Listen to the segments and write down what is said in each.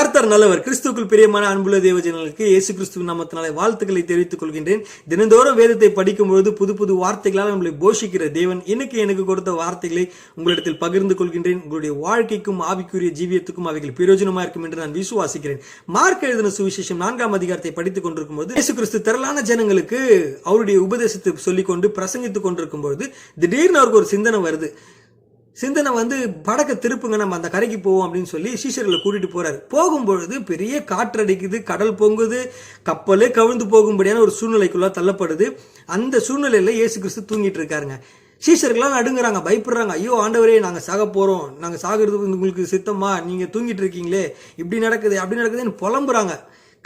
கர்த்தர் நல்லவர் கிறிஸ்துக்குள் பிரியமான அன்புள்ள தேவஜனங்களுக்கு இயேசு கிறிஸ்துவ நாமத்தினாலே வாழ்த்துக்களை தெரிவித்துக் கொள்கின்றேன். தினந்தோறும் வேதத்தை படிக்கும்பொழுது புது புது வார்த்தைகளால் நம்மளை போஷிக்கிற தேவன் எனக்கு எனக்கு கொடுத்த வார்த்தைகளை உங்களிடத்தில் பகிர்ந்து கொள்கின்றேன். உங்களுடைய வாழ்க்கைக்கும் ஆவிக்குரிய ஜீவியத்துக்கும் அவைகள் பிரயோஜனமா இருக்கும் என்று நான் விசுவாசிக்கிறேன். மார்க் எழுதின சுவிசேஷம் நான்காம் அதிகாரத்தை படித்துக் கொண்டிருக்கும் போது இயேசு கிறிஸ்து திரளான ஜனங்களுக்கு அவருடைய உபதேசத்தை சொல்லிக்கொண்டு பிரசங்கித்துக் கொண்டிருக்கும் பொழுது திடீர்னு அவருக்கு ஒரு சிந்தனை வருது. சிந்தனை வந்து படக்க திருப்புங்க நம்ம அந்த கரைக்கு போவோம் அப்படின்னு சொல்லி சீஷர்களை கூட்டிட்டு போறாரு. போகும்பொழுது பெரிய காற்றடிக்குது கடல் பொங்குது கப்பலே கவிழ்ந்து போகும்படியான ஒரு சூழ்நிலைக்குள்ள தள்ளப்படுது. அந்த சூழ்நிலையில இயேசு கிறிஸ்து தூங்கிட்டு இருக்காருங்க. சீஷர்கள்லாம் நடுங்குறாங்க பயப்படுறாங்க. ஐயோ ஆண்டவரே நாங்கள் சாக போகிறோம் நாங்கள் சாகிறது உங்களுக்கு சித்தமா? நீங்கள் தூங்கிட்டு இருக்கீங்களே. இப்படி நடக்குது அப்படி நடக்குதுன்னு புலம்புறாங்க.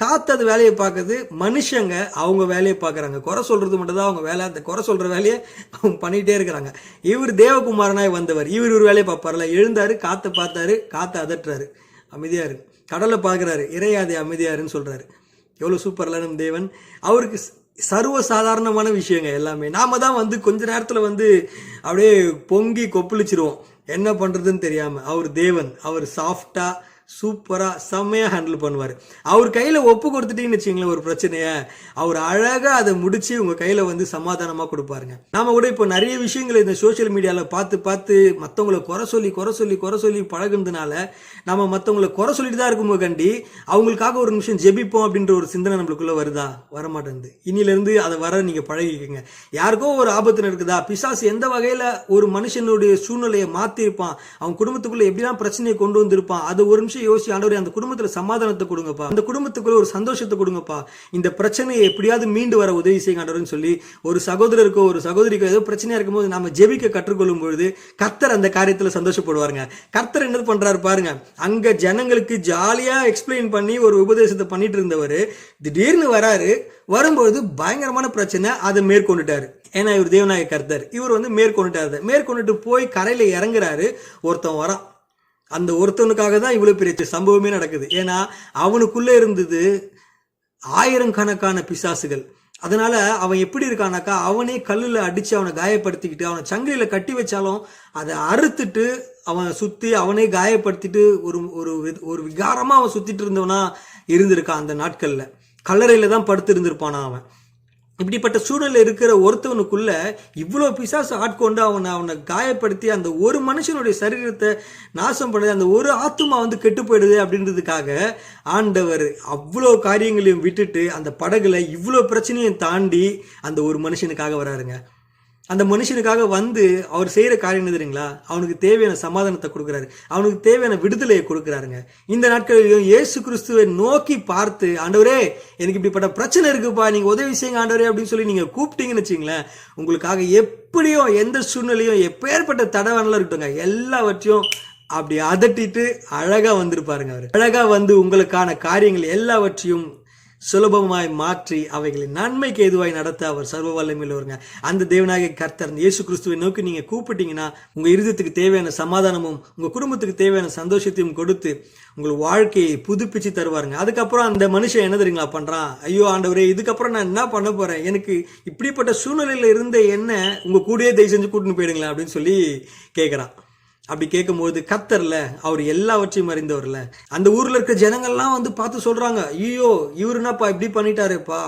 காத்து அது வேலையை பார்க்குது மனுஷங்க அவங்க வேலையை பார்க்குறாங்க. குறை சொல்கிறது மட்டும்தான் அவங்க வேலை அந்த குறை சொல்கிற வேலையை அவங்க பண்ணிகிட்டே இருக்கிறாங்க. இவர் தேவகுமாரனாய் வந்தவர் இவர் ஒரு வேலையை பார்ப்பார்ல. எழுந்தார் காற்றை பார்த்தாரு காற்றை அதட்டுறாரு. அமைதியாக இருக்கு கடலை பார்க்குறாரு இறையாதே அமைதியாருன்னு சொல்கிறாரு எவ்வளோ சூப்பரில் நம் தேவன். அவருக்கு சர்வ சாதாரணமான விஷயங்க எல்லாமே. நாம் தான் வந்து கொஞ்ச நேரத்தில் வந்து அப்படியே பொங்கி கொப்பளிச்சிருவோம். என்ன பண்ணுறதுன்னு தெரியாமல் அவர் தேவன். அவர் சாஃப்டாக சூப்பராக செம்மையாக ஹேண்டில் பண்ணுவார். அவர் கையில் ஒப்பு கொடுத்துட்டீங்கன்னு வச்சுங்களேன் ஒரு பிரச்சனையை. அவர் அழகாக அதை முடித்து உங்கள் கையில் வந்து சமாதானமாக கொடுப்பாருங்க. நாம் கூட இப்போ நிறைய விஷயங்களை இந்த சோஷியல் மீடியாவில் பார்த்து பார்த்து மற்றவங்கள குறை சொல்லி குறை சொல்லி குறை சொல்லி பழகுனதுனால நம்ம மற்றவங்கள குறை சொல்லிட்டு தான் இருக்கும்போது கண்டி அவங்களுக்காக ஒரு நிமிஷம் ஜெபிப்போம் அப்படின்ற ஒரு சிந்தனை நம்மளுக்குள்ளே வருதா? வரமாட்டேங்குது. இன்னிலேருந்து அதை வர நீங்கள் பழகிக்கோங்க. யாருக்கோ ஒரு ஆபத்து நடக்குதா? பிசாசு எந்த வகையில் ஒரு மனுஷனுடைய சூழ்நிலையை மாற்றிருப்பான் அவன் குடும்பத்துக்குள்ளே எப்படிலாம் பிரச்சனையை கொண்டு வந்திருப்பான்? அது ஒரு நிமிஷம் யோசிச்சு ஆண்டவரே அந்த குடும்பத்தில் சமாதானத்தை கொடுங்கப்பா. அந்த குடும்பத்துக்குள்ள ஒரு சந்தோஷத்தை கொடுங்கப்பா. இந்த பிரச்சனையை எப்படியாவது மீண்டு வர உதவி செய்ய ஆண்டவர்னு சொல்லி ஒரு சகோதரருக்கோ ஒரு சகோதரிக்கோ ஏதோ பிரச்சனையா இருக்கும்போது நம்ம ஜெபிக்க கற்றுக்கொள்ளும் பொழுது கர்த்தர் அந்த காரியத்துல சந்தோஷப்படுவாருங்க. கர்த்தர் என்ன பண்றாரு பாருங்க. அங்க ஜனங்களுக்கு ஜாலியா எக்ஸ்பிளைன் பண்ணி ஒரு உபதேசத்தை பண்ணிட்டு இருந்தவர் திடீர்னு வராரு. வரும்போது பயங்கரமான பிரச்சனை அதை மேற்கொண்டுட்டாரு. ஏன்னா இவர் தேவநாயக கர்த்தர். இவர் வந்து மேற்கொண்டுட்டாரு. மேற்கொண்டுட்டு போய் கரையில இறங்குறாரு. ஒருத்தன் வரான். அந்த ஒருத்தனுக்காக தான் இவ்வளோ பெரிய சம்பவமே நடக்குது. ஏன்னா அவனுக்குள்ளே இருந்தது ஆயிரக்கணக்கான பிசாசுகள். அதனால அவன் எப்படி இருக்கானாக்கா அவனே கல்லில் அடித்து அவனை காயப்படுத்திக்கிட்டு அவனை சங்கிலியில் கட்டி வச்சாலும் அதை அறுத்துட்டு அவன் சுற்றி அவனே காயப்படுத்திட்டு ஒரு ஒரு வி- ஒரு விகாரமாக அவன் சுற்றிட்டு இருந்தவனா இருந்திருக்கான் அந்த நாட்களில். கல்லறையில் தான் படுத்து இருந்திருப்பானா அவன். இப்படிப்பட்ட சூழல் இருக்கிற ஒருத்தவனுக்குள்ள இவ்வளோ பிசாசு ஆட்கொண்டு அவனை அவனை காயப்படுத்தி அந்த ஒரு மனுஷனுடைய சரீரத்தை நாசம் பண்ணுது அந்த ஒரு ஆத்துமா வந்து கெட்டு போயிடுது அப்படின்றதுக்காக ஆண்டவர் அவ்வளோ காரியங்களையும் விட்டுட்டு அந்த படகுல இவ்வளோ பிரச்சனையும் தாண்டி அந்த ஒரு மனுஷனுக்காக வராருங்க. அந்த மனுஷனுக்காக வந்து அவர் செய்கிற காரியம் என்ன தெரியுங்களா அவனுக்கு தேவையான சமாதானத்தை கொடுக்குறாரு. அவனுக்கு தேவையான விடுதலையை கொடுக்குறாருங்க. இந்த நாட்களிலும் இயேசு கிறிஸ்துவை நோக்கி பார்த்து ஆண்டவரே எனக்கு இப்படிப்பட்ட பிரச்சனை இருக்குப்பா நீங்கள் உதவி செய்யுங்க ஆண்டவரே அப்படின்னு சொல்லி நீங்கள் கூப்பிட்டீங்கன்னு வச்சுங்களேன் உங்களுக்காக எப்படியும் எந்த சூழ்நிலையும் எப்பேற்பட்ட தடவானலாம் இருக்கட்டுங்க எல்லாவற்றையும் அப்படி அதட்டிட்டு அழகாக வந்திருப்பாருங்க அவர். அழகாக வந்து உங்களுக்கான காரியங்கள் எல்லாவற்றையும் சுலபமாய் மாற்றி அவைகளை நன்மைக்கு எதுவாய் நடத்த அவர் சர்வ வல்லமையுள்ளவருங்க. அந்த தேவனாகிய கர்த்தர் இயேசு கிறிஸ்துவை நோக்கி நீங்கள் கூப்பிட்டீங்கன்னா உங்கள் இருதயத்துக்கு தேவையான சமாதானமும் உங்கள் குடும்பத்துக்கு தேவையான சந்தோஷத்தையும் கொடுத்து உங்கள் வாழ்க்கையை புதுப்பிச்சு தருவாருங்க. அதுக்கப்புறம் அந்த மனுஷன் என்ன தெரியுங்களா பண்ணுறான் ஐயோ ஆண்டவரே இதுக்கப்புறம் நான் என்ன பண்ண போகிறேன் எனக்கு இப்படிப்பட்ட சூழ்நிலையில் இருந்த என்ன உங்கள் கூடயே தயவு செஞ்சு கூட்டின்னு போயிடுங்களேன் அப்படின்னு சொல்லி கேட்குறான் அப்படி கேட்கும்போது கத்தர்ல அவர் எல்லாவற்றையும் அறிந்தவர்ல. அந்த ஊர்ல இருக்க ஜனங்கள்லாம் வந்து பார்த்து சொல்றாங்க ஐயோ இவரு என்னப்பா இப்படி பண்ணிட்டாருப்பா?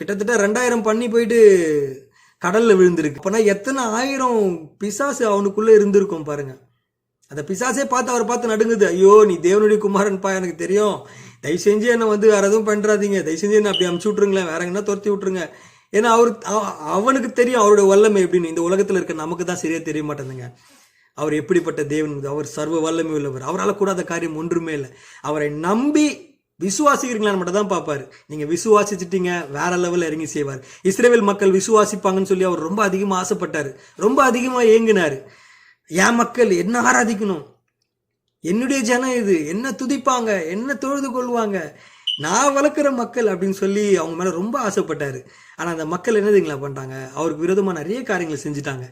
கிட்டத்தட்ட ரெண்டாயிரம் பண்ணி போயிட்டு கடல்ல விழுந்திருக்கு. அப்போனா எத்தனை ஆயிரம் பிசாசு அவனுக்குள்ள இருந்திருக்கும் பாருங்க. அந்த பிசாசே பார்த்து அவரை பார்த்து நடுங்குது ஐயோ நீ தேவனுடைய குமாரன்ப்பா எனக்கு தெரியும். தயவு செஞ்சு என்னை வந்து வேற எதுவும் பண்ணுறாதீங்க தயவு செஞ்சு என்ன அப்படி அமுச்சு விட்ருங்களேன் வேற எங்கன்னா துரத்தி விட்ருங்க ஏன்னா அவர் அவனுக்கு தெரியும் அவருடைய வல்லமை எப்படின்னு. இந்த உலகத்தில் இருக்க நமக்கு தான் சரியாக தெரிய மாட்டேங்குதுங்க. அவர் எப்படிப்பட்ட தேவன் அவர் சர்வ வல்லமை உள்ளவர். அவரால் கூடாத காரியம் ஒன்றுமே இல்லை. அவரை நம்பி விசுவாசிக்கிறீங்களான்னு மட்டும் தான் பார்ப்பாரு. நீங்கள் விசுவாசிச்சிட்டீங்க வேற லெவலில் இறங்கி செய்வார். இஸ்ரேல் மக்கள் விசுவாசிப்பாங்கன்னு சொல்லி அவர் ரொம்ப அதிகமாக ஆசைப்பட்டார். ரொம்ப அதிகமாக ஏங்கினார். என் மக்கள் என்ன ஆராதிக்கணும்? என்னுடைய ஜனம் இது. என்ன துதிப்பாங்க? என்ன தொழுது கொள்வாங்க? நான் வளர்க்குற மக்கள் அப்படின்னு சொல்லி அவங்க மேலே ரொம்ப ஆசைப்பட்டார். ஆனால் அந்த மக்கள் என்னதுங்களா பண்ணிட்டாங்க? அவருக்கு விரோதமாக நிறைய காரியங்களை செஞ்சுட்டாங்க.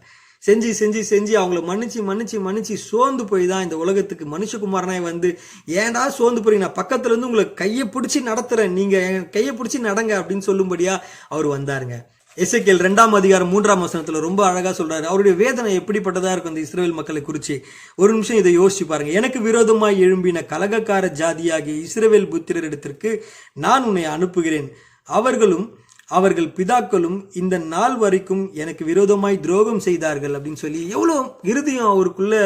செஞ்சு செஞ்சு செஞ்சு அவங்கள மன்னிச்சு மன்னிச்சு மன்னிச்சு சோர்ந்து போய் தான் இந்த உலகத்துக்கு மனுஷகுமாரனாய் வந்து ஏன்டா சோர்ந்து போறீங்க? நான் பக்கத்துல இருந்து உங்களை கையை பிடிச்சி நடத்துறேன். நீங்க என் கையை பிடிச்சி நடங்க அப்படின்னு சொல்லும்படியா அவர் வந்தாருங்க. எசேக்கியேல் ரெண்டாம் அதிகாரம் மூன்றாம் வசனத்துல ரொம்ப அழகா சொல்றாரு. அவருடைய வேதனை எப்படிப்பட்டதா இருக்கும் அந்த இஸ்ரேல் மக்களை குறிச்சு? ஒரு நிமிஷம் இதை யோசிச்சு பாருங்க. எனக்கு விரோதமாய் எழும்பின கலகக்கார ஜாதியாகிய இஸ்ரேல் புத்திரரிடத்திற்கு நான் உன்னை அனுப்புகிறேன். அவர்களும் அவர்கள் பிதாக்களும் இந்த நாள் வரைக்கும் எனக்கு விரோதமாய் துரோகம் செய்தார்கள் அப்படின்னு சொல்லி எவ்வளோ இருதயம் அவருக்குள்ள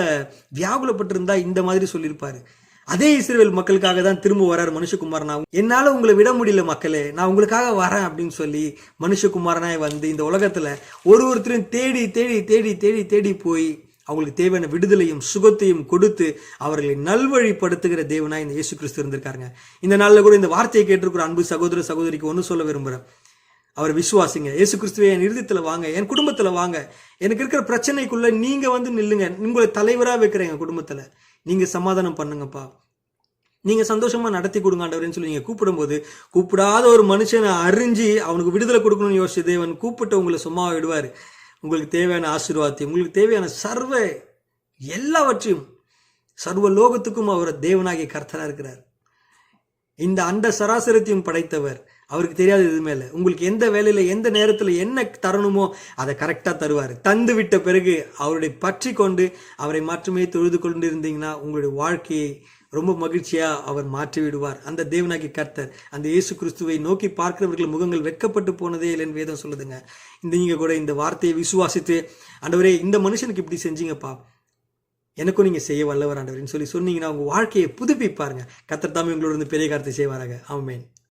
வியாகுலப்பட்டிருந்தா இந்த மாதிரி சொல்லியிருப்பாரு. அதே இஸ்ரேல் மக்களுக்காக தான் திரும்ப வரார் மனுஷகுமாரனா. என்னால உங்களை விட முடியல மக்களே நான் உங்களுக்காக வரேன் அப்படின்னு சொல்லி மனுஷகுமாரனாய் வந்து இந்த உலகத்துல ஒரு ஒருத்தரையும் தேடி தேடி தேடி தேடி தேடி போய் அவங்களுக்கு தேவையான விடுதலையும் சுகத்தையும் கொடுத்து அவர்களை நல்வழிப்படுத்துகிற தேவனாய் இந்த இயேசு கிறிஸ்து இருந்திருக்காருங்க. இந்த நாளில் கூட இந்த வார்த்தையை கேட்டிருக்கிற அன்பு சகோதர சகோதரிக்கு ஒன்று சொல்ல விரும்புறேன். அவர் விசுவாசிங்க. இயேசு கிறிஸ்துவை என் இருதயத்துல வாங்க என் குடும்பத்தில் வாங்க. எனக்கு இருக்கிற பிரச்சனைக்குள்ள நீங்கள் வந்து நில்லுங்க. உங்களை தலைவராக வைக்கிறேன் என் குடும்பத்தில். நீங்கள் சமாதானம் பண்ணுங்கப்பா. நீங்கள் சந்தோஷமாக நடத்தி கொடுங்க ஆண்டவரேன்னு சொல்லி நீங்கள் கூப்பிடும்போது கூப்பிடாத ஒரு மனுஷனை அறிஞ்சு அவனுக்கு விடுதலை கொடுக்கணும்னு யோசிச்சு தேவன் கூப்பிட்டு உங்களை சும்மா விடுவார். உங்களுக்கு தேவையான ஆசீர்வாதத்தையும் உங்களுக்கு தேவையான சர்வ எல்லாவற்றையும் சர்வ லோகத்துக்கும் அவர் தேவனாகிய கர்த்தராக இருக்கிறார். இந்த அண்ட சராசரத்தையும் படைத்தவர். அவருக்கு தெரியாது எதுவுமே இல்லை உங்களுக்கு எந்த வேலையில எந்த நேரத்துல என்ன தரணுமோ அதை கரெக்டாக தருவார். தந்து விட்ட பிறகு அவருடைய பற்றி கொண்டு அவரை மாற்றுமே தொழுது கொண்டு இருந்தீங்கன்னா உங்களுடைய வாழ்க்கையை ரொம்ப மகிழ்ச்சியாக அவர் மாற்றி விடுவார். அந்த தேவனாகி கர்த்தர் அந்த இயேசு கிறிஸ்துவை நோக்கி பார்க்கிறவர்கள் முகங்கள் வெட்கப்பட்டு போனதே இல்லைன்னு வேதம் சொல்லுதுங்க. இந்த நீங்கள் கூட இந்த வார்த்தையை விசுவாசித்து ஆண்டவரே இந்த மனுஷனுக்கு இப்படி செஞ்சீங்கப்பா. எனக்கும் நீங்கள் செய்ய வல்லவர் ஆண்டவர்னு சொல்லி சொன்னீங்கன்னா உங்கள் வாழ்க்கையை புதுப்பிப்பாருங்க. கத்தர் தாமே உங்களோட பெரிய காரத்தை செய்வாராங்க ஆமேன்.